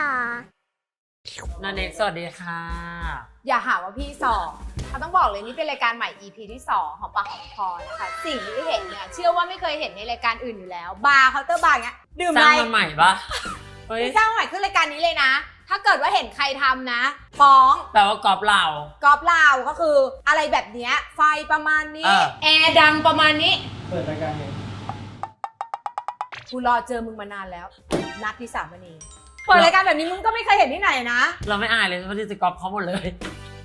ค่ะนันเอกสวัสดีค่ะ อย่าหาว่าพี่สองเขาต้องบอกเลยนี่เป็นรายการใหม่ EP ที่2ของปากของคอนะคะ สิ่งที่เห็นเนี่ยเชื่อว่าไม่เคยเห็นในรายการอื่นอยู่แล้ว บาร์เคาน์เตอร์บาร์เงี้ยดื่มสอะไรร้างมาใหม่ปะเฮ้ยไม่สร้างใหม่ขึ้นรายการนี้เลยนะ ถ้าเกิดว่าเห็นใครทำนะฟ้องแปลว่ากรอบเรากอบลาวก็คืออะไรแบบเนี้ยไฟประมาณนี้ เออ แอร์ดังประมาณนี้ เปิดรายการเองกูรอเจอมึงมานานแล้ว นัดที่สามวันนี้ เปิดรายการแบบนี้มึงก็ไม่เคยเห็นที่ไหนนะ เราไม่อายเลยเราที่จะกรอบเขาหมดเลย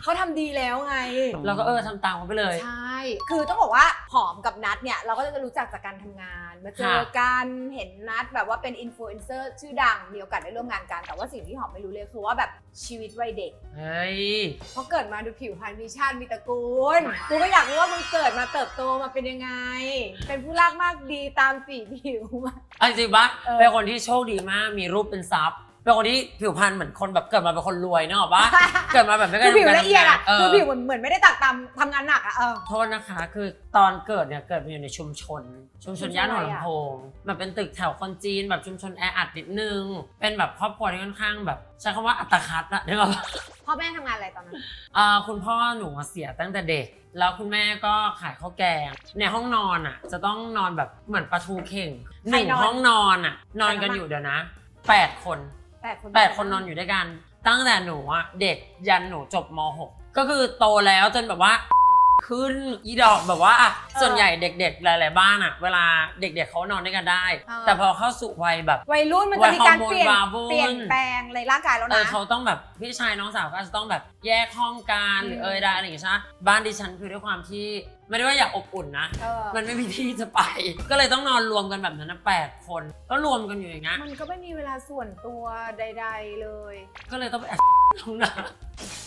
เขาทำดีแล้วไง เราก็เออทำตามเขาไปเลย ใช่ คือต้องบอกว่าหอมกับนัดเนี่ย เราก็จะรู้จักจากการทำงาน มาเจอค่ะกันเห็นนัดแบบว่าเป็นอินฟลูเอนเซอร์ชื่อดัง มีโอกาสได้ร่วมงานกัน แต่ว่าสิ่งที่หอมไม่รู้เลยคือว่าแบบชีวิตวัยเด็ก เฮ้ย เพราะเกิดมาดูผิวพรรณมีชาติมีตระกูล กูก็อยากรู้ว่ามึงเกิดมาเติบโตมาเป็นยังไง เป็นผู้รากมากดีตามสีผิวมา เอาจริงๆปะเออ เป็นคนที่โชคดีมากมีรูปเป็นซับ เป็นคนที่ผิวพรรณเหมือนคนแบบเกิดมาเป็นคนรวยเนกอะปะ เกิดมาแบบไม่เคคืยอผิวทำการละเอียดอะทำงานคือผิวเหมือนเหมือนไม่ได้ตักตามทำงานหนักอะเออ โทษนะคะ คือตอนเกิดเนี่ยเกิดมาอยู่ในชุมชน ชุมชนย่านหัวลำโพงแบบเป็นตึกแถวคนจีนแบบชุมชนแออัดนิดนึง เป็นแบบครอบครัวที่ค่อนข้างแบบใช้คำว่าอัตคัดอะนึกออกปะ พ่อแม่ทำงานอะไรตอนนั้นอ่าคุณพ่อหนูเสียตั้งแต่เด็ก แล้วคุณแม่ก็ขายข้าวแกง ในห้องนอนอะ จะต้องนอนแบบเหมือนปลาทูเข่งหนึ่งใครนอนห้องนอนอะ นอนกันอยู่เดี๋ยวนะแปดคน แปดคนแปดคนนอนอยู่ด้วยกัน ตั้งแต่หนูอะเด็กยันหนูจบม .6 ก็คือโตแล้วจนแบบว่า ขึ้นอีดอกแบบว่าอะส่วนใหญ่เด็กๆ หลายๆบ้านอะเวลาเด็กๆเขานอนด้วยกันได้แต่พอเข้าสู่วัยแบบ วัยรุ่นมันจะมีการวัยฮอร์โมนเปลี่ยนวาวุ่นเปลี่ยนแปลงในร่างกายแล้วเออนะเขาต้องแบบพี่ชายน้องสาวก็อาจจะต้องแบบแยกห้องกันหรือมเอยได้อะไรอย่างเงี้ยใช่ไหมบ้านดิฉันคือด้วยความที่ไม่ได้ว่าอยากอบอุ่นนะ เออ มันไม่มีที่จะไป ก็เลยต้องนอนรวมกันแบบนั้นนะแปดคน ก็รวมกันอยู่อย่างเงี้ยมันก็ไม่มีเวลาส่วนตัวใด ๆเลย ก็เลยต้องไปแอบห้องน้ำ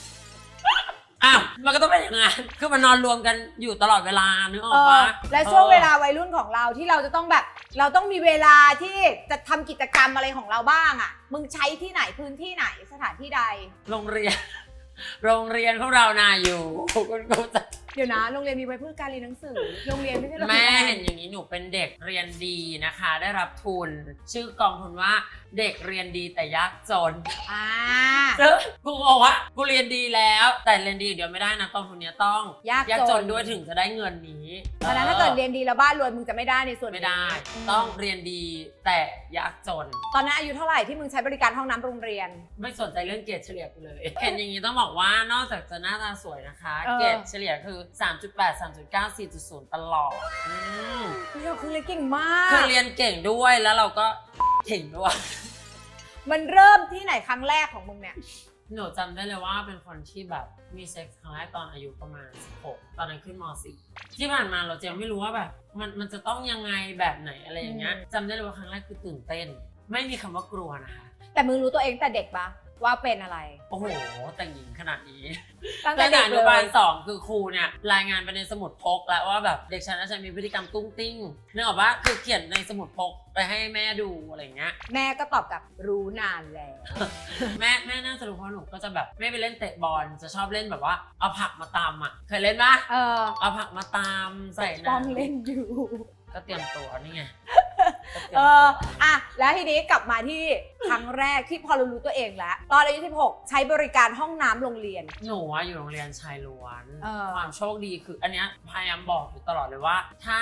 อ้าวมันก็ต้องเป็นอย่างนั้นคือมันนอนรวมกันอยู่ตลอดเวลานึกอเออกอปะและช่วงเวลาออวัยรุ่นของเราที่เราจะต้องแบบ เราต้องมีเวลาที่จะทำกิจกรรมอะไรของเราบ้างอะ มึงใช้ที่ไหนพื้นที่ไหนสถานที่ใด โรงเรียน โรงเรียนของเรานาอยู่คุณครูจะ เดี๋ยวนะโรงเรียนมีไว้เพื่อการเรียนหนังสือ โรงเรียนไม่ใช่โรงแม่เรียนเห็นอย่างนี้หนูเป็นเด็กเรียนดีนะคะ ได้รับทุน ชื่อกองทุนว่าเด็กเรียนดีแต่ยากจนอ่าซึ่งกูบอกว่ากูเรียนดีแล้ว แต่เรียนดีอย่างเดียวไม่ได้นะกองทุนเนี้ยต้องยากยากจจนนด้วยถึงจะได้เงินนี้เพราะฉะนั้นถ้าเกิดเรียนดีแล้วบ้านรวยมึงจะไม่ได้ในส่วนนี้ไม่ได้ ต้องเรียนดีแต่ยากจน ตอนนั้นอายุเท่าไหร่ที่มึงใช้บริการห้องน้ำโรงเรียน ไม่สนใจเรื่องเกรดเฉลี่ยกูเลยเห็นอย่างนี้ต้องบอกว่านอกจากจะหน้าตาสวยนะคะเออเกรดเฉลี่ยคือ3.8 3.9 4.0 ตลอดอืมพี่เราคือเรียนเก่งมาก คือเรียนเก่งด้วยแล้วเราก็เก่งด้วย มันเริ่มที่ไหนครั้งแรกของมึงเนี่ย หนูจำได้เลยว่าเป็นคนที่แบบมีเซ็กส์ครั้งแรกตอนอายุประมาณ 16 ตอนนั้นขึ้นม .4 ที่ผ่านมาเราจะไม่รู้ว่าแบบ มันมันจะต้องยังไงแบบไหนอะไรอย่างเงี้ยอืม จำได้เลยว่าครั้งแรกคือตื่นเต้น ไม่มีคำว่ากลัวนะคะ แต่มึงรู้ตัวเองแต่เด็กปะ ว่าเป็นอะไร โอ้โห แต่งหญิงขนาดนี้ตั้งแต่ตั้งเด็แต่กอเลนุบาลยสองคือครูเนี่ยรายงานไปในสมุดพกแล้วว่าแบบเด็กชายน่าจะมีพฤติกรรมตุ้งติ้งนึกออกปะคือเขียนในสมุดพกไปให้แม่ดูอะไรอย่างเงี้ย แม่ก็ตอบกลับรู้นานแล้ว แม่แม่น่าจะรู้เพราะหนูก็จะแบบไม่ไปเล่นเตะบอลจะชอบเล่นแบบว่าเอาผักมาตำอะเคยเล่นปะเออเอาผักมาตำใส่ป้องน้ำเล่นอยู่ก็เตรียมตัวนี่ไงก็ตรียม เอตัวออะแล้วทีนี้กลับมาที่ครั้งแรกที่พอเรารู้ตัวเองแล้ว ตอนอายุ16 ใช้บริการห้องน้ำโรงเรียน หนูอะอยู่โรงเรียนชายล้วน เออ ความโชคดีคืออันเนี้ยพยายามบอกอยู่ตลอดเลยว่า ถ้า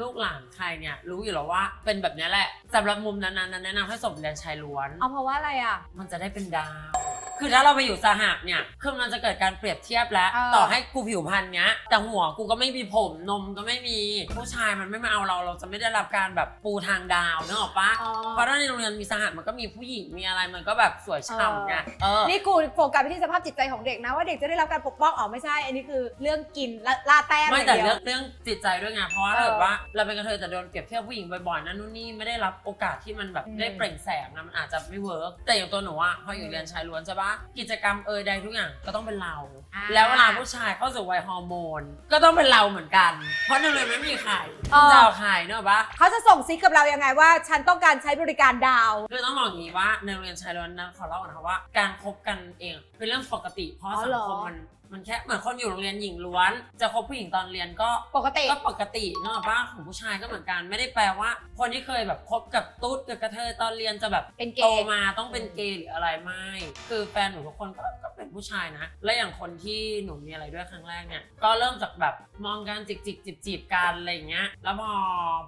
ลูกหลานใครเนี่ยรู้อยู่แล้วว่าเป็นแบบเนี้ยแหละสำหรับมุมนั้นๆแนะนำให้ส่งเรียนชายล้วน เอาเพราะว่าอะไรอะ มันจะได้เป็นดาว คือถ้าเราไปอยู่สหะเนี่ย คือมันจะเกิดการเปรียบเทียบแล้ว เออ ต่อให้กูผิวพรรณเนี้ย แต่หัวกูก็ไม่มีผม นมก็ไม่มี ผู้ชายมันไม่มาเอาเรา เราจะไม่ได้รับการแบบปูทางดาวนึกออกปะอ๋อเพราะถ้าในโรงเรียนมีสหะมันก็มีผู้หญิง มีอะไร มันก็แบบสวยฉ่ำไงเออ นี่กูโฟกัสไปที่สภาพจิตใจของเด็กนะว่าเด็กจะได้รับการปกป้องอ๋อไม่ใช่ อันนี้คือเรื่องกินละล่าแต้มไม่ย่าแต่ดียวเรื่องเรื่องจิตใจด้วยไงเพราะว่าเออถ้าเกิดว่าเราเป็นกระเทยแต่โดนเปรียบเทียบผู้หญิงบ่อยๆนั่นนู่นนี่ไม่ได้รับโอกาสที่มันแบบอืม ได้เปล่งแสงนะมันอาจจะไม่เวิร์กแต่อย่างตัวหนูอะพออยู่เรียนชายล้วนใช่ปะกิจกรรมเอยใดทุกอย่างก็ต้องเป็นเรา อ่า แล้วเวลาผู้ชายเข้าสู่วัยฮอร์โมน ก็ต้องเป็นเราเหมือนกัน เพราะในโรงเรียนไม่มีใครเออ จะเอาใครเนกอะปะเขาจะส่งซิกกับเรายังไงว่า ฉันต้องการใช้บริการดาว คือต้องบอกอย่างนี้ว่าในโรงเรียนชายล้วนนะขอเล่าก่อนนะคะว่า การคบกันเองเป็นเรื่องปกติ เพราะอ๋อสัเหงรอคมมัน มันแค่เหมือนคนอยู่โรงเรียนหญิงล้วน จะคบผู้หญิงตอนเรียนก็ปกติ ก็ปกติเนอะป้าของผู้ชายก็เหมือนกัน ไม่ได้แปลว่า คนที่เคยแบบคบกับตุ๊ดกับกระเทยตอนเรียนจะแบบเป็นเกโตย์มาต้องเป็นเกย์หรืออะไรไม่ คือแฟนหนูทุกคนก็ก็เป็นผู้ชายนะ และอย่างคนที่หนูมีอะไรด้วยครั้งแรกเนี่ยก็เริ่มจากแบบมองกันจิกจิกจีบจีบกันอะไรอย่างเงี้ย แล้วพอ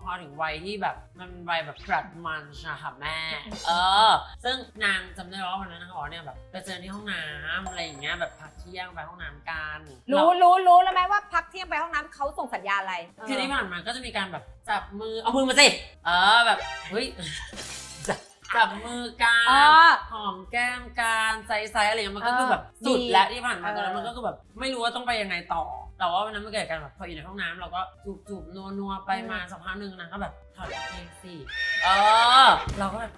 พอถึงวัยที่แบบมันเป็นวัยแบบกรัดมันนะค่ะแม่ เออ ซึ่งนางจำได้ว่าวันนั้นนางบอกว่าเนี่ยแบบไปเจอที่ห้องน้ำอะไรอย่างเงี้ยแบบพักเที่ยงไปห้องน้ำกันรู้รู้รู้แล้วไหมว่าพักเที่ยงไปห้องน้ำเขาส่งสัญญาณอะไรคือที่ผ่านมาก็จะมีการแบบจับมือเอามือมาสิเออแบบเฮ้ยจับจับมือกัเอนอหอมแก้มกันไซส์ๆอะไรอย่างเงี้ยมันก็เออคือแบบสุดดีและที่ผ่านมาเออ ตอนนั้นมันก็คือแบบไม่รู้ว่าต้องไปยังไงต่อ แต่ว่าวันนั้นมันเกิดการแบบพออยู่ในห้องน้ำเราก็จูบจูบนัวนัวๆไปมาสักพักหนึ่งนะก็แบบถอดกางเกงสิเออ เราก็แบบ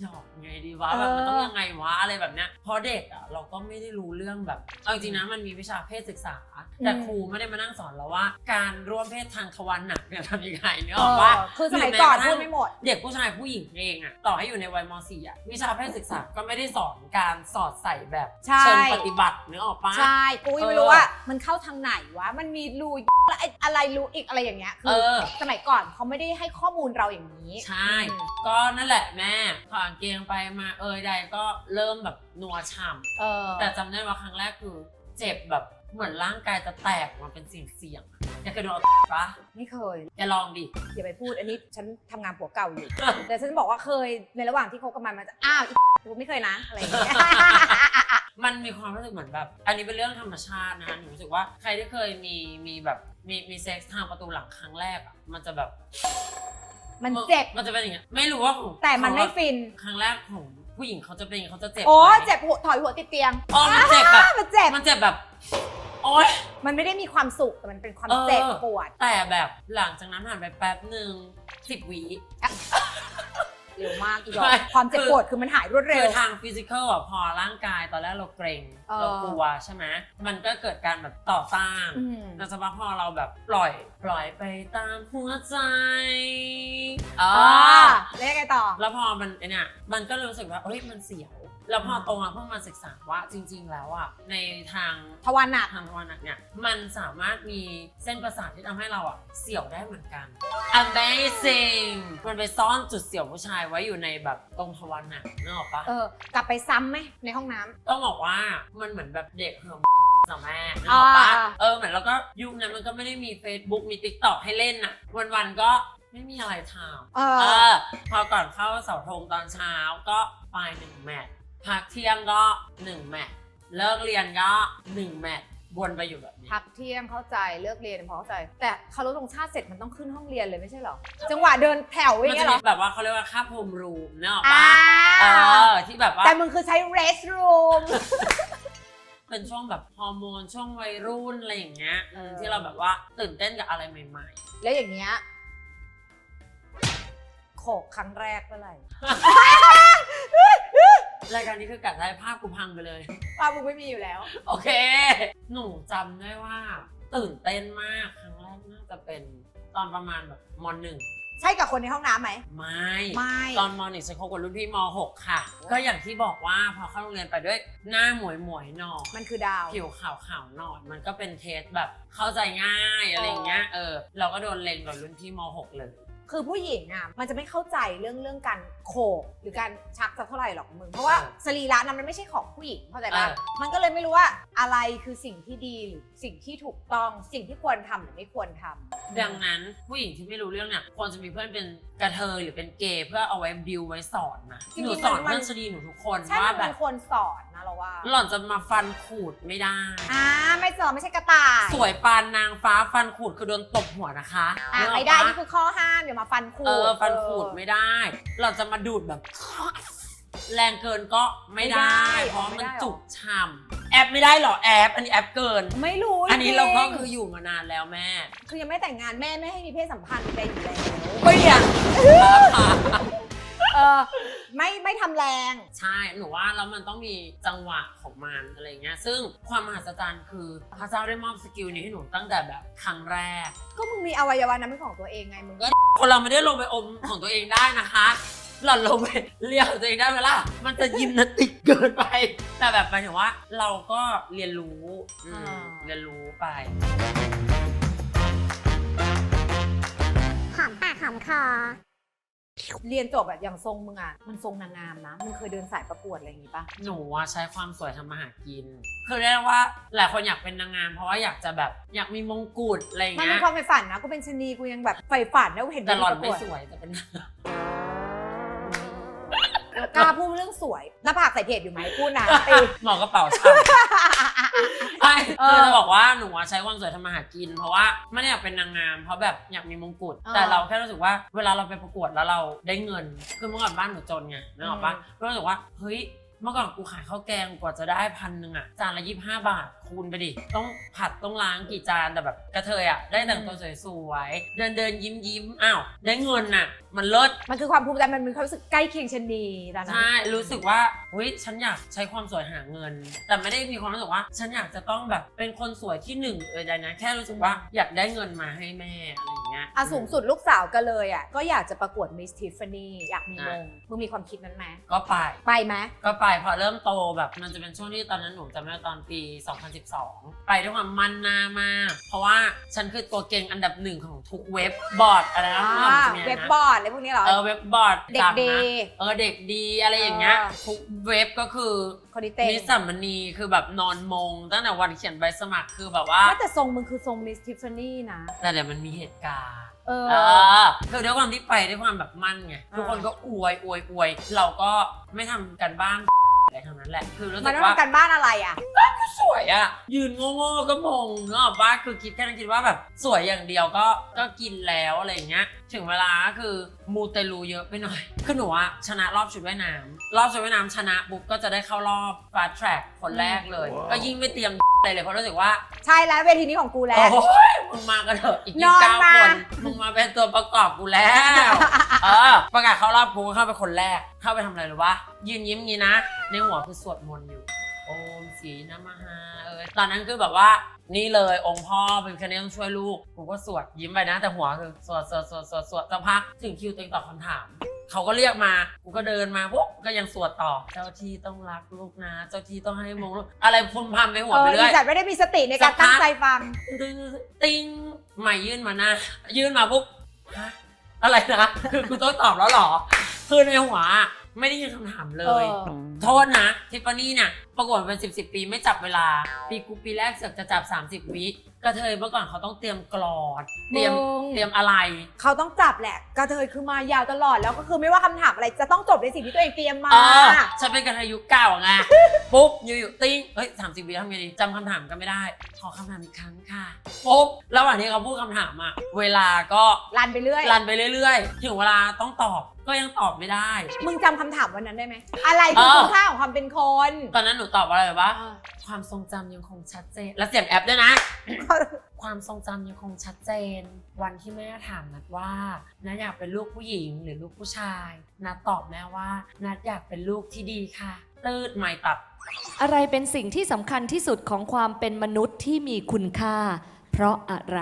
หยอกไงดีวะแบบมันต้องยังไงวะอะไรแบบเนี้ยเพราะเด็กอะเราก็ไม่ได้รู้เรื่องแบบเอาจริงๆนะมันมีวิชาเพศศึกษา แต่ครูไม่ได้มานั่งสอนเราว่า การร่วมเพศทางทวารหนักเนี่ยทำยังไงเนกเอออกอว่าคือสมัยก่อนพูดไม่หมด เด็กผู้ชายผู้หญิงเองอะต่อให้อยู่ในวัยม .4 อะวิชาเพศศึกษาก็ไม่ได้สอนการสอดใส่แบบใช่เชิงปฏิบัตินึกออกปะใช่ปุ้ยเออไม่รู้ว่ามันเข้าทางไหนวะมันมีรูแล้วไอ้อะไรรูอีกอะไรอย่างเงี้ยคืเออสมัยก่อนเขาไม่ได้ให้ข้อมูลเราอย่างนี้ ใช่อืมก็นั่นแหละแม่ถอดกางเกงไปมาเอยใดก็เริ่มแบบนัวฉ่เออำแต่จำได้ว่าครั้งแรกคือเจ็บแบบเหมือนร่างกายจะแตกออกมาเป็นสิ่งเสียงๆอะแกเคยโดนเอาปะไม่เคย แกลองดิ อย่าไปพูดอันนี้ฉันทำงานผัวเก่าอยู่ แต่ฉันบอกว่าเคยในระหว่างที่คบกันมามันจะอ้าวอีกูไม่เคยนะอะไรอย่างเงี้ย มันมีความรู้สึกเหมือนแบบ อันนี้เป็นเรื่องธรรมชาตินะหนูรู้สึกว่าใครที่เคยมีมีแบบมีมีเซ็กส์ทางประตูหลังครั้งแรกอะมันจะแบบ มันเจ็บ มันจะเป็นอย่างเงี้ยไม่รู้ว่าของแต่มันไม่เขาอะฟิน ครั้งแรกของผู้หญิงเขาจะเป็นอย่างงี้เขาจะเจ็บโอ้ไหมเจ็บหัวถอยหัวติดเตียงอ๋อมันเจ็บแบบ มันเจ็บ มันเจ็บแบบ โอ๊ย มันไม่ได้มีความสุขแต่มันเป็นความเออเจ็บปวด แต่แบบหลังจากนั้นผ่านไปแป๊บหนึ่งสิบวิ เร็วมากอีกดอใช่กความเจ็บปวดคือมันหายรวดเร็คืว อทางฟิสิกอลอะพอร่างกายตอนแรกเราเกรงเออ เรากลัวใช่ไหมมันก็เกิดการแบบต่อต้านอืม แต่สักพักพอเราแบบปล่อยปล่อยไปตามหัวใจอ่าอ่าแล้วยังไงต่อ แล้วพอมันไอเนี่ยมันก็รู้สึกว่าเอ้ยมันเสียว แล้วพออืมโตมาเพิ่งมาศึกษาว่าจริง ๆ แล้วอะในทางทวารหนักทางทวารหนักเนี่ยมันสามารถมีเส้นประสาทที่ทำให้เราอะเสียวได้เหมือนกัน Amazing มันไปซ่อนจุดเสียวผู้ชายไว้อยู่ในแบบตรงทวารหนักนึกออกปะเออกลับไปซ้ำไหมในห้องน้ำ ต้องบอกว่ามันเหมือนแบบเด็กเหิมสแม่นึกอ่าออกปะเออเหมือนแล้วก็ยุคนั้นมันก็ไม่ได้มี Facebook มี TikTok ให้เล่นอะ วันๆก็ไม่มีอะไรทำ เอเออ อพอก่อนเข้าเสาธงตอนเช้าก็ไปหนึ่งแมตช์ พักเที่ยงก็หนึ่งแมตช์เลิกเรียนก็หนึ่งแมตช์วนไปอยู่แบบนี้ พักเที่ยงเข้าใจเลิกเรียนพอเข้าใจ แต่เคารพธงชาติเสร็จมันต้องขึ้นห้องเรียนเลยไม่ใช่เหรอ จังหวะเดินแถวอมันย่างจะเงี้ยเหรมีอแบบว่าเขาเรียกว่าค่าโฮมรูมเนกอะอ่าปะเออที่แบบว่าแต่มึงคือใช้ rest room เป็นช่วงแบบฮอร์โมนช่วงวัยรุ่นอะไรอย่างเงี้ยเออ ที่เราแบบว่าตื่นเต้นกับอะไรใหม่ แล้วอย่างเงี้ยโขกครั้งแรกเมื่อไหร่ๆ รายการนี้คือกัดได้ภาพกูพังไปเลยป้ามึงไม่มีอยู่แล้ว โอเค หนูจำได้ว่า ตื่นเต้นมากครั้งแรกน่าจะเป็นตอนประมาณแบบมหนึ่งใช่กับคนในห้องน้ำไหม ไม่ ไม่ ตอนมหนึ่งฉันคบกับรุ่นพี่มหกค่ะ ก็อย่างที่บอกว่าพอเข้าโรงเรียนไปด้วยหน้าหมวยหมวยๆหนอมันคือดาว ผิวขาวขาวๆหนอนมันก็เป็นเทสแบบเข้าใจง่ายอะไรอย่างเงี้ยเออเราก็โดนเลงกับรุ่นพี่มหกเลย คือผู้หญิงอะมันจะไม่เข้าใจเรื่องเรื่องการโขกหรือการชักสักเท่าไหร่หรอกมึงเพราะว่าเออสรีระนั้นมันไม่ใช่ของผู้หญิงเข้าใจปะเออมันก็เลยไม่รู้ว่าอะไรคือสิ่งที่ดีหรือสิ่งที่ถูกต้องสิ่งที่ควรทำหรือไม่ควรทำดังนั้นผู้หญิงที่ไม่รู้เรื่องเนี่ยควรจะมีเพื่อนเป็น กระเทยหรือเป็นเกย์เพื่อเอาไว้บิวไว้สอนนะจริงๆหนูสอนมัน เพื่อนชดีหนูทุกคนใช่ว่ามันแบเป็บนควรสอนนะเราว่าหล่อนจะมาฟันขูดไม่ได้ อ่าไม่สอนไม่ใช่กระต่ายสวยปานนางฟ้าฟันขูดคือโดนตบหัวนะคะอะนึกออกไม่ได้ปะนี่คือข้อห้ามอย่ามาฟันขูดเออฟันขูดเออไม่ได้ เราจะมาดูดแบบ แรงเกินก็ไม่ได้ ไม่ได้เพราะไม่มันได้หรอ จุกช่ำแอปไม่ได้หรอแอป อันนี้แอปเกิน ไม่รู้อันนี้จงเราก็คืออยู่มานานแล้วแม่ คือยังไม่แต่งงานแม่ไม่ให้มีเพศสัมพันธ์ไปอยู่แล้ว เปลี่ยน เออไม่ไม่ทำแรง ใช่ หนูว่าแล้วมันต้องมีจังหวะของมันอะไรเงี้ย ซึ่งความมหัศจรรย์คือพระเจ้าได้มอบสกิลนี้ให้หนูตั้งแต่แบบครั้งแรก ก็มึงมีอวัยวะนั้นเป็นของตัวเองไงมึงก็ คนเราไม่ได้ลงไปอมของตัวเองได้นะคะ หล่อนลงไปเรียกตัวเองได้ไหมล่ะ มันจะยิมนาติกเกินไป แต่แบบหมายถึงว่าเราก็เรียนรู้อืมอ่า เรียนรู้ไป หอมปากหอมคอ เรียนจบแบบอย่างทรงมึงอะมันทรงนางงามนะมึงเคยเดินสายประกวดอะไรอย่างงี้ปะหนูอะใช้ความสวยทำมาหากิน คือเรียกได้ว่าหลายคนอยากเป็นนางงาม เพราะว่าอยากจะแบบอยากมีมงกุฎอะไรอย่างมันเงี้มียความใฝ่ฝันนะกูเป็นชะนีกูยังแบบใฝ่ฝันนะกูเห็นแต่หล่อนประไม่กวดสวยแต่เป็นนางงามกล้าพูดเรื่องสวยหน้าผากใส่เพจอยู่ไหมพูดนะเออหมอกระเป๋าช่ำใช่ เอคืออ จะบอกว่าหนูอะใช้ความสวยทำมาหากิน เพราะว่าไม่ได้อยากเป็นนางงามเพราะแบบอยากมีมงกุฎเออแต่เราแค่รู้สึกว่าเวลาเราไปประกวดแล้วเราได้เงินคือเมื่อก่อนบ้านหนูจนไงนึกออกปะอืม ก็รู้สึกว่าเฮ้ย เมื่อก่อนกูขายข้าวแกงกว่าจะได้พันหนึ่งอะจานละยี่ห้าบาทคูณไปดิ ต้องผัดต้องล้างกี่จานแต่แบบกระเทยอะได้แต่งตัวสวยๆเดินเดินยิ้มยิ้มๆอ้าวได้เงินน่ะมันเลิศมันคือความภูมิใจมันมีความรู้สึกใกล้เคียงชะนีตอนนั้นใช่รู้สึกว่าเฮ้ยฉันอยากใช้ความสวยหาเงิน แต่ไม่ได้มีความรู้สึกว่า ฉันอยากจะต้องแบบเป็นคนสวยที่หนึ่งเออใดนะแค่รู้สึกว่าอยากได้เงินมาให้แม่อะไรอย่างเงี้ยอะสูงสุดลูกสาวก็เลยอะก็อยากจะประกวดมิสทิฟฟานี่อยากมีมงมึงมีความคิดนั้นไหมก็ไปไปไหมก็ไปพอเริ่มโตแบบมันจะเป็นช่วงที่ตอนนั้นหนูจำได้ตอนปี 2012 ไปด้วยความมั่นหน้ามาก เพราะว่าฉันคือตัวเก่งอันดับหนึ่งของทุกเว็บบอร์ดอะไรนะอ่าเมื่อก่อนมันจะมีะไรนะเว็บบอร์ดอะไรพวกนี้เหรอ เออเว็บบอร์ดเด็กจำนะดีเออเด็กดีอะไรอย่างเงี้ยเออ ทุกเว็บก็คือคนนี้เต็งนิสสัมมณีคือแบบนอนมง ตั้งแต่วันเขียนใบสมัครคือแบบว่าไม่แต่ทรงมึงคือทรงมิสทิฟฟานี่นะ แต่เดี๋ยวมันมีเหตุการณ์ เออ เออคือด้วยความที่ไปด้วยความแบบมั่นไงทุกคนก็อวยอวยอวยเราก็ไม่ทำกันบ้านอะไรทั้งนั้นแหละ คือรู้มัสึนกต้องว่า ทำการบ้านอะไรอะ สวยอะยืนโง่ๆก็มงเนกอะว่าคือคิดแค่นั้นคิดว่าแบบสวยอย่างเดียวก็ก็กินแล้วอะไรอย่างเงี้ย ถึงเวลาก็คือมูเตลูเยอะไปหน่อย คือหนูอะชนะรอบชุดว่ายน้ำรอบชุดว่ายน้ำชนะปุ๊บก็จะได้เข้ารอบฟาสแทร็กคนแรกเลยก็ยิ่งไม่เตรียมอะไรเลยเพราะรู้สึกว่าใช่แล้วเวทีนี้ของกูแล้ว โอ้ยมึงมากันเถอะอีกนยี่อนเก้ามา คนมึงมาเป็นตัวประกอบกูแล้ว เออประกาศเข้ารอบกูก็เข้าไปคนแรก เข้าไปทำอะไรหรือวะยืนยิ้มงี้นะ ในหัวคือสวดมนต์อยู่โอม สีนามหาเออตอนนั้นคือแบบว่านี่เลยองค์พ่อเป็นคนนี้ต้องช่วยลูกกูก็สวดยิ้มไปนะแต่หัวคือสวดสวดสวดสวดสวดสักพักถึงคิวตัวเองตอบคำถามเขาก็เรียกมา กูก็เดินมาปุ๊บก็ยังสวดต่อ เจ้าที่ต้องรักลูกนะ เจ้าที่ต้องให้มงลูก อะไรพุ่มพำในหัวเอไปเรื่อยสัตว์ไม่ได้มีสติในการตั้งใจฟัง ติ้งใหม่ยื่นมาหน้ายื่นมาปุ๊บอะไรนะ คือกูต้องตอบแล้วหรอ คือในหัว ไม่ได้ยินคำถามเลย เออ โทษนะทิฟฟานี่เนี่ยประกวดเป็น10บปีไม่จับเวลา ปีกูปีแรกเสือกจะจับ 30 วิ กระเทยเมื่อก่อนเขาต้องเตรียมกรอด เตรียมมึง เตรียมอะไร เขาต้องจับแหละกระเทยคือมายาวตลอดแล้วก็คือไม่ว่าคำถามอะไรจะต้องจบในสิ่งที่ตัวเองเตรียมมา เออฉันเป็นกระเทยยุคเก่าไง ปุ๊บอยู่ๆติ้งเฮ้ยสามสิบวิทำไงดีจำคำถามกันไม่ได้ ขอคำถามอีกครั้งค่ะ ปุ๊บ ระหว่างที่เขาพูดคำถามอะเวลาก็รันไปเรื่อย รันไปเรื่อยๆ ถึงเวลาต้องตอบก็ยังตอบไม่ได้ มึงจำคำถามวันนั้นได้ไหม อะไรคือเออ คุณค่าของความเป็นคนตอนนั้นหนูตอบอะไรวะเออความทรงจำยังคงชัดเจน แล้วเสียงแอปด้วยนะความทรงจำยังคงชัดเจน วันที่แม่ถามนัดว่านัดอยากเป็นลูกผู้หญิงหรือลูกผู้ชายนัดตอบแม่ว่านัดอยากเป็นลูกที่ดีค่ะ ตืดไม่ตัด อะไรเป็นสิ่งที่สำคัญที่สุดของความเป็นมนุษย์ที่มีคุณค่า เพราะอะไร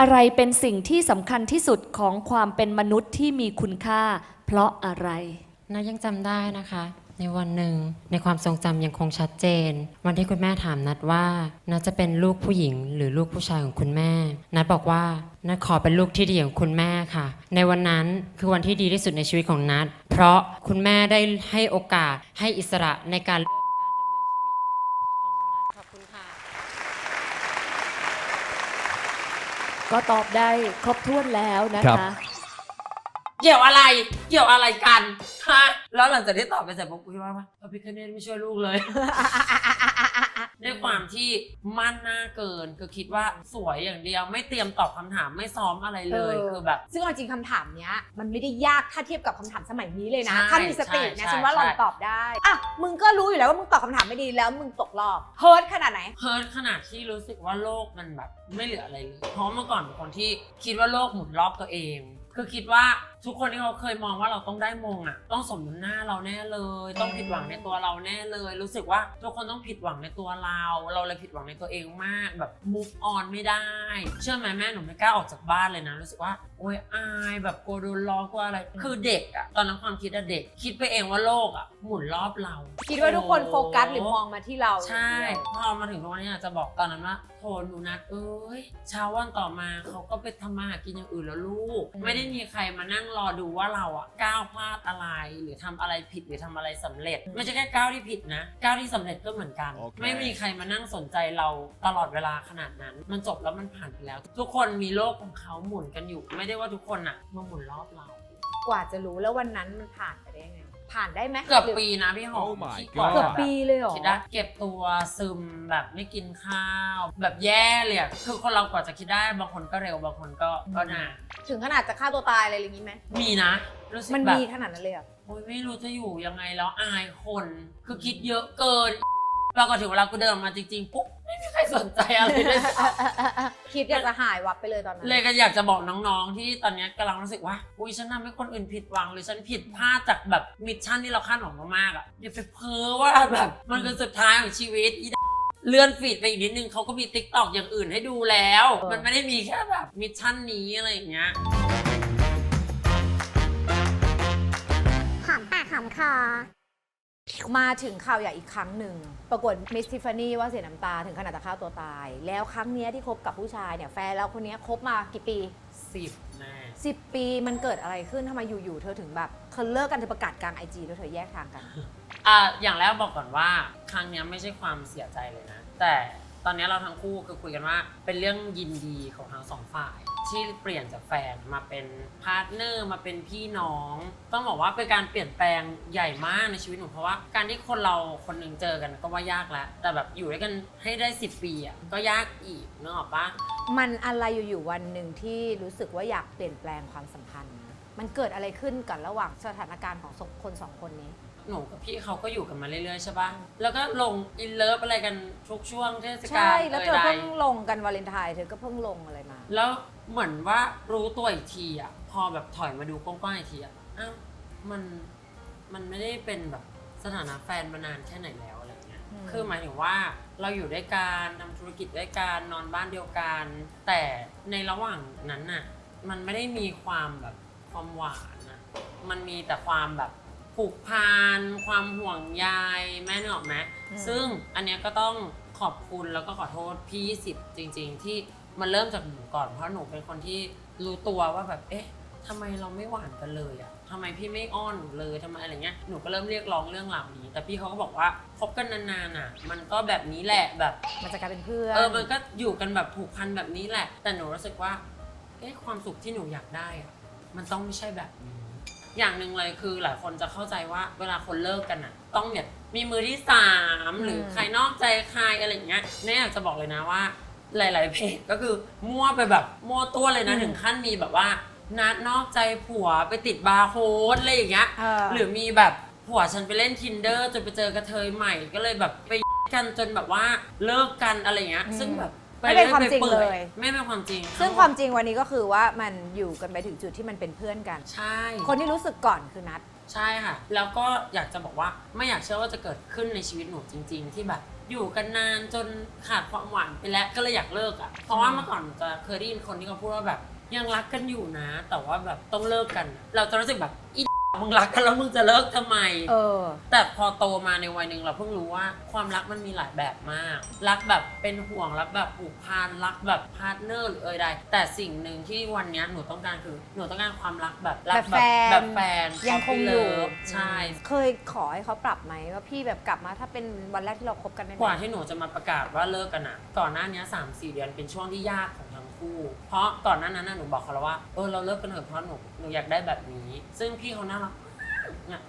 อะไรเป็นสิ่งที่สำคัญที่สุดของความเป็นมนุษย์ที่มีคุณค่า เพราะอะไรนายังจำได้นะคะ ในวันหนึ่งในความทรงจำยังคงชัดเจน วันที่คุณแม่ถามนัดว่านัดจะเป็นลูกผู้หญิง หรือลูกผู้ชายของคุณแม่ นัดบอกว่านัดขอเป็นลูกที่ดีของคุณแม่ค่ะ ในวันนั้นคือวันที่ดีที่สุดในชีวิตของนัดเพราะคุณแม่ได้ให้โอกาสให้อิสระในการเลือกการดำเนินชีวิตของน้องนัดขอบคุณค่ะก็ตอบได้ครบถ้วนแล้วนะครัคะบ เกี่ยวอะไร เกี่ยวอะไรกันฮะแล้วหลังจากที่ตอบไปเสร็จปุ๊บกูคิดว่าพระพิคเนตไม่ช่วยลูกเลย ด้วยความที่มั่นหน้าเกินคือคิดว่าสวยอย่างเดียวไม่เตรียมตอบคำถามไม่ซ้อมอะไรเลยเออ คือแบบ ซึ่งเอาจริงคำถามเนี้ย มันไม่ได้ยากถ้าเทียบกับคำถามสมัยนี้เลยนะ ใช่ถ้ามีสติใช่นะใช่ฉันว่าหลอนใช่ตอบได้ อะ มึงก็รู้อยู่แล้วว่ามึงตอบคำถามไม่ดีแล้วมึงตกรอบเฮิร์ตขนาดไหน เฮิร์ตขนาดที่รู้สึกว่าโลกมันแบบไม่เหลืออะไรเลย เพราะเมื่อก่อนเป็นคนที่คิดว่าโลกหมุนรอบตัวเอง คือคิดว่าทุกคนที่เขาเคยมองว่าเราต้องได้มงอะ ต้องสมน้ำหน้าเราแน่เลย ต้องผิดหวังในตัวเราแน่เลย รู้สึกว่าทุกคนต้องผิดหวังในตัวเราเรา เราเลยผิดหวังในตัวเองมากแบบ move on ไม่ได้ เชื่อไหมแม่หนูไม่กล้าออกจากบ้านเลยนะ รู้สึกว่าโอ๊ยอายแบบกลัวโดนล้อกลัวอะไร คือเด็กอะตอนนั้นความคิดอะเด็ก คิดไปเองว่าโลกอะหมุนรอบเรา คิดว่าทุกคนโฟกัสหรือมองมาที่เราใช่อย่างเดียวพอมาถึงตรงนี้อยากจะบอกตอนนั้นว่าโทนหนูนัดเอ้ยเช้าวันต่อมาเขาก็ไปทำมาหากินอย่างอื่นแล้วลูก ไม่ได้มีใครมานั่งรอดูว่าเราอะก้าวพลาดอะไร หรือทำอะไรผิดหรือทำอะไรสำเร็จ ไม่ใช่แค่ก้าวที่ผิดนะก้าวที่สำเร็จก็เหมือนกัน โอเค ไม่มีใครมานั่งสนใจเราตลอดเวลาขนาดนั้น มันจบแล้วมันผ่านไปแล้ว ทุกคนมีโลกของเขาหมุนกันอยู่ ไม่ได้ว่าทุกคนอะมาหมุนรอบเรา กว่าจะรู้แล้ววันนั้นมันผ่านไปได้ยังไง ผ่านได้ไหมเกือบหรือปีนะพี่หอม Oh my ที่ God เกือบปีเลยเหรอ คิดได้เก็บตัวซึมแบบไม่กินข้าว แบบแย่เลยอะคือคนเรากว่าจะคิดได้บางคนก็เร็วบางคนก็ก็นานถึงขนาดจะฆ่าตัวตายอะไรอย่างนี้ไหมมีนะรู้สึกมันแบบมีขนาดนั้นเลยเหรอโอ๊ยไม่รู้จะอยู่ยังไงแล้วอายคน คือคิดเยอะเกิน ปรากฏถึงเวลากูเดินออกมาจริงๆปุ๊บไม่มีใครสนใจอะไรเลยคิดอยากจะหายวับไปเลยตอนนั้น เลยก็อยากจะบอกน้องๆ ที่ตอนนี้กำลังรู้สึกว่า อุ้ยฉันทำให้คนอื่นผิดหวัง หรือฉันผิดพลาดจากแบบมิชชั่นที่เราคาดหวังมากๆอะอย่าไปเพ้อว่าแบบมันคือสุดท้ายของชีวิตอีดเลื่อนฟีดไปอีกนิดนึงเขาก็มีติ๊กตอกอย่างอื่นให้ดูแล้วเออมันไม่ได้มีแค่แบบมิชชั่นนี้อะไรอย่างเงี้ยหอมปากหอมคอ มาถึงข่าวใหญ่อีกครั้งหนึ่ง ประกวดมิสทิฟานี่ว่าเสียน้ำตาถึงขนาดจะฆ่าตัวตาย แล้วครั้งเนี้ยที่คบกับผู้ชายเนี่ยแฟนเราคนเนี้ยคบมากี่ปี สิบแน่10 ปีมันเกิดอะไรขึ้นทำไมอยู่ๆเธอถึงแบบเธอเลิกกันเธอประกาศกลางไอจีแล้วเธอแยกทางกัน อะอย่างแรกบอกก่อนว่า ครั้งเนี้ยไม่ใช่ความเสียใจเลยนะ แต่ ตอนนี้เราทั้งคู่คือคุยกันว่า เป็นเรื่องยินดีของทั้งสองฝ่าย ที่เปลี่ยนจากแฟนมาเป็นพาร์ทเนอร์มาเป็นพี่น้อง ต้องบอกว่าเป็นการเปลี่ยนแปลงใหญ่มากในชีวิตหนูเพราะว่าการที่คนเราคนหนึ่งเจอกันก็ว่ายากแล้ว แต่แบบอยู่ด้วยกันให้ได้ 10 ปีอะก็ยากอีกนึกออกปะมันอะไรอยู่ๆวันหนึ่งที่รู้สึกว่าอยากเปลี่ยนแปลงความสัมพันธ์ มันเกิดอะไรขึ้นกันระหว่างสถานการณ์ของคนสองคนนี้ หนูกับพี่เขาก็อยู่กันมาเรื่อยๆใช่ปะแล้วก็ลงอินเลิฟอะไรกันทุกช่วงเทศกาใช่ ลแล้วเธเอ่อยใดเพิ่งลงกันวาเลนไทน์เธอก็เพิ่งลงอะไรมา แล้วเหมือนว่ารู้ตัวอีกทีอะ พอแบบถอยมาดูกว้างๆอีกทีอะ อ้าวมันมันไม่ได้เป็นแบบสถานะแฟนมานานแค่ไหนแล้วอะไรเงี้ย อืม คือหมายถึงว่าเราอยู่ด้วยกันทำธุรกิจด้วยกันนอนบ้านเดียวกัน แต่ในระหว่างนั้นน่ะ มันไม่ได้มีความแบบความหวานนะมันมีแต่ความแบบ ผูกพันความห่วงใยแม่นึกออกไหมอืม ซึ่งอันเนี้ยก็ต้องขอบคุณแล้วก็ขอโทษพี่สิบจริง ๆ ที่มันเริ่มจากหนูก่อนเพราะหนูเป็นคนที่รู้ตัวว่าแบบเอ๊ะทำไมเราไม่หวานกันเลยอะทำไมพี่ไม่อ้อนหนูเลยทำไมอะไรเงี้ยหนูก็เริ่มเรียกร้องเรื่องเหล่านี้ แต่พี่เขาก็บอกว่าคบกันนานๆอะมันก็แบบนี้แหละแบบ มันจะกลายเป็นเพื่อน เออ มันก็อยู่กันแบบผูกพันแบบนี้แหละ แต่หนูรู้สึกว่า เอ๊ะ ความสุขที่หนูอยากได้อะมันต้องไม่ใช่แบบนี้ อย่างหนึ่งเลยคือหลายคนจะเข้าใจว่าเวลาคนเลิกกันอะต้องแบบมีมือที่สามหรือใครนอกใจใครอะไรอย่างเงี้ยเนี่ยอยากจะบอกเลยนะว่า หลาย ๆ เพจก็คือมั่วไปแบบมั่วตัวเลยนะอืมถึงขั้นมีแบบว่า นัดนอกใจผัวไปติดบาร์โค้ดอะไรอย่างเงี้ยเออ หรือมีแบบผัวฉันไปเล่น tinder จนไปเจอกระเทยใหม่ก็เลยแบบไปกันจนแบบว่าเลิกกันอะไรอย่างเงี้ยอืมซึ่งแบบ ไม่เป็นความจริงไปปื่อเลย ไม่เป็นความจริง ซึ่งความจริงวันนี้ก็คือว่ามันอยู่กันไปถึงจุดที่มันเป็นเพื่อนกัน ใช่ คนที่รู้สึกก่อนคือนัด ใช่ค่ะ แล้วก็อยากจะบอกว่าไม่อยากเชื่อว่าจะเกิดขึ้นในชีวิตหนูจริง ๆ ที่แบบอยู่กันนานจนขาดความหวานไปแล้วก็เลยอยากเลิกอะ เพราะว่าเมื่อก่อนหนูจะเคยได้ยินคนที่เขาพูดว่าแบบยังรักกันอยู่นะ แต่ว่าแบบต้องเลิกกันอะเราจะรู้สึกแบบอี มึงรักกันแล้วมึงจะเลิกทำไม เออ แต่พอโตมาในวัยหนึ่งเราเพิ่งรู้ว่าความรักมันมีหลายแบบมาก รักแบบเป็นห่วง รักแบบผูกพัน รักแบบพาร์ทเนอร์หรือเอ่ยใด แต่สิ่งหนึ่งที่วันเนี้ยหนูต้องการคือ หนูต้องการความรักแบบรักแบบแฟนแบบแฟนยังคงอยู่ puppy love ใช่ เคยขอให้เขาปรับไหมว่าพี่แบบกลับมาถ้าเป็นวันแรกที่เราคบกันได้ไหมกว่าที่หนูจะมาประกาศว่าเลิกกันอะก่อนหน้านี้สามสี่เดือนเป็นช่วงที่ยากของทั้ง คู่ เพราะก่อนหน้านั้นน่ะหนูบอกเขาแล้วว่าเออเราเลิกกันเถอะเพราะหนูหนูอยากได้แบบนี้ ซึ่งพี่เขาน่ารักมาก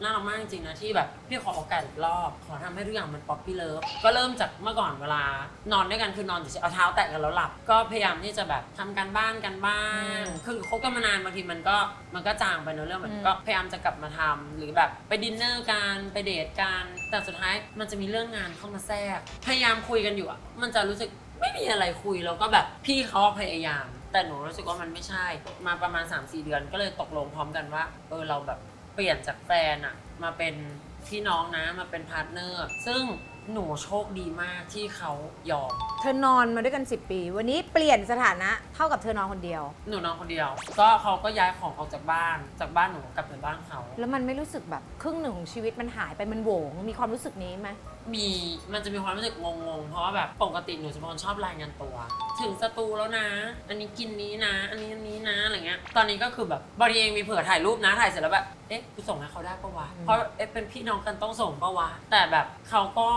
น่ารักมากจริงๆนะที่แบบพี่ขอโอกาสอีกรอบขอทำให้ทุกอย่างมันป๊อปปี้เลิฟก็เริ่มจากเมื่อก่อนเวลานอนด้วยกันคือนอนเฉยๆเอาเท้าแตะกันแล้วหลับ ก็พยายามที่จะแบบทำการบ้านกันบ้าง คือคบกันมานานบางทีมันก็มันก็จางไปเนอะเรื่องมันก็พยายามจะกลับมาทำหรือแบบไปดินเนอร์กันไปเดทกันแต่สุดท้ายมันจะมีเรื่องงานเข้ามาแทรก พยายามคุยกันอยู่อะมันจะรู้สึก ไม่มีอะไรคุยแล้วก็แบบพี่เขาพยายาม แต่หนูรู้สึกว่ามันไม่ใช่ มาประมาณ 3-4 เดือนก็เลยตกลงพร้อมกันว่า เออเราแบบเปลี่ยนจากแฟนอะมาเป็นพี่น้องนะมาเป็นพาร์ทเนอร์ ซึ่งหนูโชคดีมากที่เขายอม เธอนอนมาด้วยกัน 10 ปี วันนี้เปลี่ยนสถานะเท่ากับเธอนอนคนเดียว หนูนอนคนเดียว ก็เขาก็ย้ายของออกจากบ้าน จากบ้านหนูกลับไปบ้านเขา แล้วมันไม่รู้สึกแบบครึ่งหนึ่งของชีวิตมันหายไปมันโหวงมีความรู้สึกนี้ไหม มีมันจะมีความรู้สึกงงๆ เพราะว่าแบบปกติหนูจะเป็นคนชอบรายงานตัว ถึงสตูแล้วนะ อันนี้กินนี้นะ อันนี้อันนี้นะอะไรเงี้ย ตอนนี้ก็คือแบบบางทีเองมีเผื่อถ่ายรูปนะถ่ายเสร็จแล้วแบบเอ๊ะกูส่งให้เขาได้ปะวะเพราะเอ๊ะเป็นพี่น้องกันต้องส่งปะวะแต่แบบเขาก็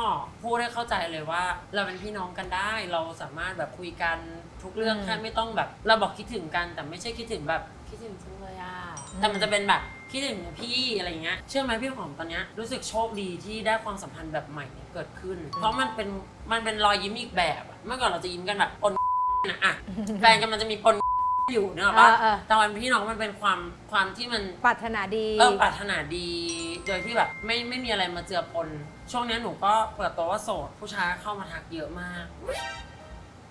พูดให้เข้าใจเลยว่า เราเป็นพี่น้องกันได้ เราสามารถแบบคุยกันทุกเรื่องอืมแค่ไม่ต้องแบบ เราบอกคิดถึงกันแต่ไม่ใช่คิดถึงแบบคิดถึงจังเลยอะ แต่มันจะเป็นแบบคิดถึงพี่อะไรเงี้ยเชื่อไหมพี่หอมตอนเนี้ยรู้สึกโชคดีที่ได้ความสัมพันธ์แบบใหม่เนี่ยเกิดขึ้น เพราะมันเป็นมันเป็นรอยยิ้มอีกแบบอะเมื่อก่อนเราจะยิ้มกันแบบปนนะอะแฟนกันมันจะมีปนอยู่เนกอะปะเออเออ แต่วันพี่น้องมันเป็นความความที่มัน ปรารถนาดี เออปรารถนาดี โดยที่แบบไม่ไม่มีอะไรมาเจือปน ช่วงเนี้ยหนูก็เปิดตัวว่าโสด ผู้ชายเข้ามาทักเยอะมาก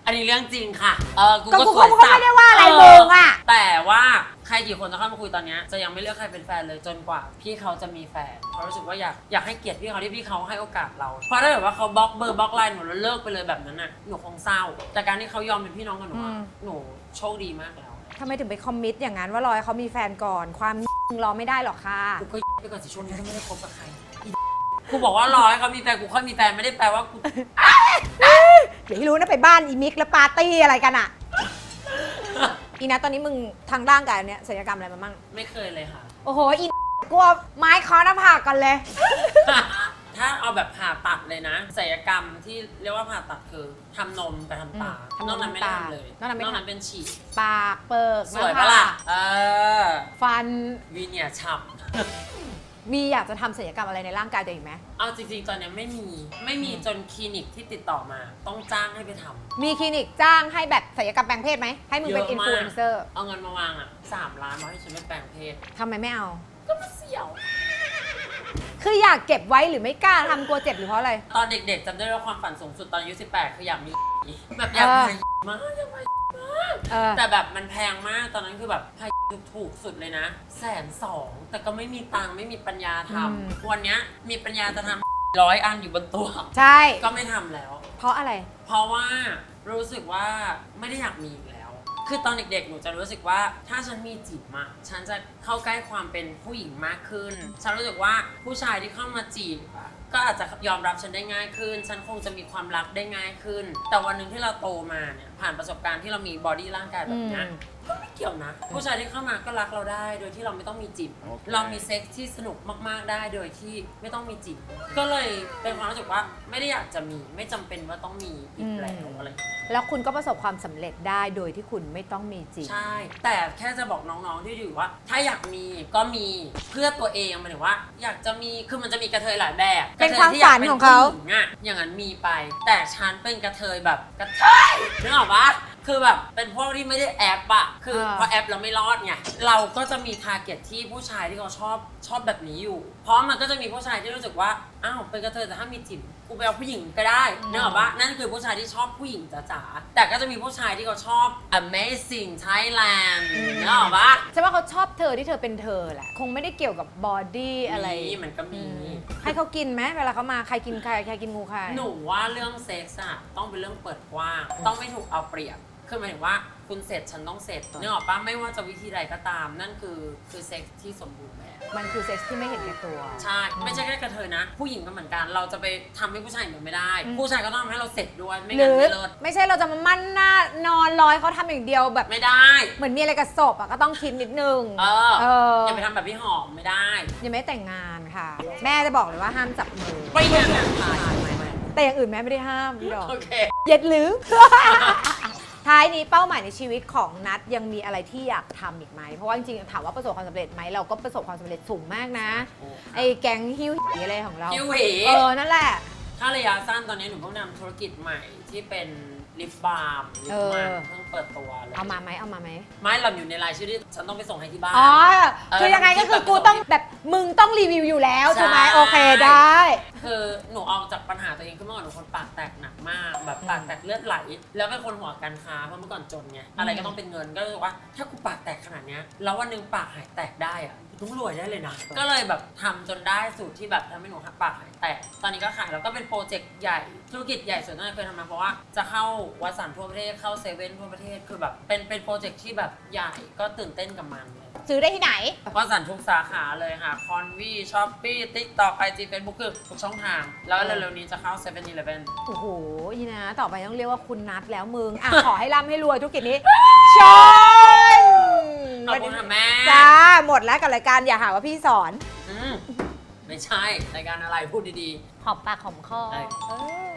อันนี้เรื่องจริงค่ะ เออกูก็ก็กูสวยก็สัไม่บได้ว่าอะไรเมึงอะแต่ว่า ใครกี่คนจะเข้ามาคุยตอนเนี้ยจะยังไม่เลือกใครเป็นแฟนเลยจนกว่า พี่เขาจะมีแฟนเพราะรู้สึกว่าอยากอยากให้เกียรติพี่เขาที่พี่เขาให้โอกาสเรา เพราะถ้าเกิดว่าเขาบล็อกเบอร์บล็อกไลน์หนูแล้วเลิกไปเลยแบบนั้นน่ะหนูคงเศร้า แต่การที่เขายอมเป็นพี่น้องกับหนูอะอืม หนูโชคดีมากแล้วทำไมถึงไปคอมมิตอย่างนั้นว่ารอให้เขามีแฟนก่อน ความ รอไม่ได้หรอกค่ะ กูก็ไปก่อนสิช่วงนี้ก็ไม่ได้คบกับใครอีกูบอกว่ารอให้เขามีแฟนกูค่อยมีแฟนไม่ได้แปลว่ากู เดี๋ยวให้รู้นะไปบ้านอีมิกแล้วปาร์ตี้อะไรกันอะ อีนะตอนนี้มึงทางร่างกายเนี่ยศัลยกรรมอะไรมามั่งไม่เคยเลยค่ะ โอ้โห อีกลัวไม้คอหน้าผากกันเลย ถ้าเอาแบบผ่าตัดเลยนะศัลยกรรมที่เรียกว่าผ่าตัดคือทำนมกับทำตา อืมทำนมนอกนั้นไม่ได้ทำตาทำเลยนอกนั้นไม่ทำนั้นเป็นฉีด ปากเปิกสวยหน้าปะล่ะผากเออ ฟันวีเนียร์ฉับ มีอยากจะทำศัลยกรรมอะไรในร่างกายตัวเองไหม เอาจริงๆ ตอนเนี้ยไม่มี ไม่มีจนคลินิกที่ติดต่อมา ต้องจ้างให้ไปทำมีคลินิกจ้างให้แบบศัลยกรรมแปลงเพศไหม ให้มึงเป็นเยอินอะฟมากลูเอนเซอร์เอาเงินมาวางอะสามล้านมาให้ฉันไปแปลงเพศ ทำไมไม่เอา ก็มาเสี่ยว คืออยากเก็บไว้หรือไม่กล้าทำกลัวเจ็บหรือเพราะอะไร ตอนเด็กๆจำได้ว่าความฝันสูงสุดตอนอายุ18คืออยากมี แบบอยากเออพายมากอยากพาย เออ แต่แบบมันแพงมากตอนนั้นคือแบบพายถูกสุดเลยนะแสนสองแต่ก็ไม่มีตังค์ไม่มีปัญญาทอืมำวันเนี้ยมีปัญญาจะทำร้อยอันอยู่บนตัว ใช่ ก็ไม่ทำแล้ว เพราะอะไร เพราะว่ารู้สึกว่าไม่ได้อยากมีอีกแล้ว คือตอนเด็กๆ หนูจะรู้สึกว่าถ้าฉันมีจิ๋มอะฉันจะเข้าใกล้ความเป็นผู้หญิงมากขึ้น ฉันรู้สึกว่าผู้ชายที่เข้ามาจีบอะก็อาจจะยอมรับฉันได้ง่ายขึ้น ฉันคงจะมีความรักได้ง่ายขึ้น แต่วันหนึ่งที่เราโตมาเนี่ยผ่านประสบการณ์ที่เรามีบอดี้ร่างกายแบบเนี้ยอืม เกี่ยวนะ ผู้ชายที่เข้ามาก็รักเราได้ โดยที่เราไม่ต้องมีจิ๋มเรามีเซ็กซ์ที่สนุกมากๆได้โดยที่ไม่ต้องมีจิ๋มก็เลยเป็นความรู้สึกว่าไม่ได้อยากจะมีไม่จำเป็นว่าต้องมีอีกแล้วอะไรอย่างเงี้ย แล้วคุณก็ประสบความสำเร็จได้โดยที่คุณไม่ต้องมีจริง ใช่ แต่แค่จะบอกน้องๆที่อยู่ว่า ถ้าอยากมีก็มีเพื่อตัวเองหมายถึงว่า อยากจะมีคือมันจะมีกระเทยหลายแบบเป็นกระทยความที่ยกฝันของเขาป็นผู้หญิงอะอย่างนั้นมีไป แต่ฉันเป็นกระเทยแบบกระเทยนึกออกปะ คือแบบเป็นพวกที่ไม่ได้แอปอะคือพอแอปเราไม่รอดไง เราก็จะมีทาร์เก็ตที่ผู้ชายที่เขาชอบชอบแบบนี้อยู่ เพราะมันก็จะมีผู้ชายที่รู้สึกว่า อ้าวเป็นกระเทยแต่ถ้ามีจิ๋มกูไปเอาผู้หญิงก็ได้นึกออกปะนั่นคือผู้ชายที่ชอบผู้หญิงจ๋าๆ แต่ก็จะมีผู้ชายที่เขาชอบ amazing Thailand นึกออกปะใช่ว่าเขาชอบเธอที่เธอเป็นเธอแหละ คงไม่ได้เกี่ยวกับบอดี้อะไรมีมันก็มี อืมให้เขากินไหมเวลาเขามาใครกินใครใครกินงูใคร หนูว่าเรื่องเซ็กซ์อะต้องเป็นเรื่องเปิดกว้าง ต้องไม่ถูกเอาเปรียบ คือหมายถึงว่าคุณเสร็จฉันต้องเสร็จนึกออกปะไม่ว่าจะวิธีใดก็ตาม นั่นคือคือเซ็กซ์ที่สมบูรณ์แบบมันคือเซ็กซ์ที่ไม่เห็นแก่ตัวใช่ไม่ใช่แค่กระเทยนะ ผู้หญิงก็เหมือนกัน เราจะไปทำให้ผู้ชายเหมือนไม่ได้อืมผู้ชายก็ต้องทำให้เราเสร็จด้วยไม่หรืงั้นอไม่เลิศไม่ใช่เราจะมามั่นหน้านอนรอยเขาทำอย่างเดียวแบบ ไม่ได้เหมือนมีอะไรกับศพอะก็ต้องคิดนิดนึงเออเอออย่าไปทำแบบพี่หอมไม่ได้ยังไม่แต่งงานค่ะ แม่จะบอกเลยว่าห้ามจับมือ ไม่อย่างนั้นแต่อย่างอื่นแม่ไม่ได้ห้ามพี่ดอกโอเค เย็ดหรือ ท้ายนี้เป้าหมายในชีวิตของนัดยังมีอะไรที่อยากทำอีกไหม เพราะว่าจริงๆถามว่าประสบความสำเร็จไหมเราก็ประสบความสำเร็จสูงมากนะ ไอ้แก๊งฮิ้วหีอะไรของเรา คิวเหเออ นั่นแหละ ถ้าระยะสั้นตอนนี้หนูเพิ่งนำธุรกิจใหม่ที่เป็นลิฟบาร์มลิฟมันเออเพิ่ง เปิดตัวเลยเอามาไหมเอามาไหมไม่หล่อนอยู่ในรายชื่อที่ฉันต้องไปส่งให้ที่บ้าน อ๋อเออคือยังไงก็คือกูต้องแบบมึงต้องรีวิวอยู่แล้วใช่ใช่ไหมโอเคได้ คือหนูออกจากปัญหาตัวเองขึ้นมาก่อนหนูคนปากแตกหนักมากแบบปากแตกเลือดไหล แล้วเป็นคนหัวการค้าเพราะเมื่อก่อนจนไงอะไรก็ต้องเป็นเงินก็เลยรู้สึกว่า ถ้ากูปากแตกขนาดเนี้ยแล้ววันหนึ่งปากหายแตกได้อะกูต้องรวยได้เลยนะ ก็เลยแบบทำจนได้สูตรที่แบบทำให้หนูปากหายแตก ตอนนี้ก็ขายแล้วก็เป็นโปรเจกต์ใหญ่ธุรกิจใหญ่สุดที่เคยทำมาเพราะว่าจะเข้าวัดสันทั่วประเทศเข้าเซเว่นทั่วประเทศคือแบบเป็นเป็นโปรเจกต์ที่แบบใหญ่ก็ตื่นเต้นกับมันเลยซื้อได้ที่ไหนวัดสันทุกสาขาเลยค่ะคอนวีช้อปปี้ติ๊กต็อกไอจีเฟซบุ๊กคือทุกช่องทาง แล้วเร็วๆนี้จะเข้า7 e เ e ่ e อโอ้โหอีนะ ต่อไปต้องเรียกว่าคุณนัดแล้วมึง อะ ขอให้ร่ำให้รวยธุรกิจนี้ ชนขอบคุณค่ะแม่จ้า หมดแล้วกับรายการอย่าหาว่าพี่สอน อืมไม่ใช่รายการอะไรพูดดีหอมปากหอมคอใช่เอ้ย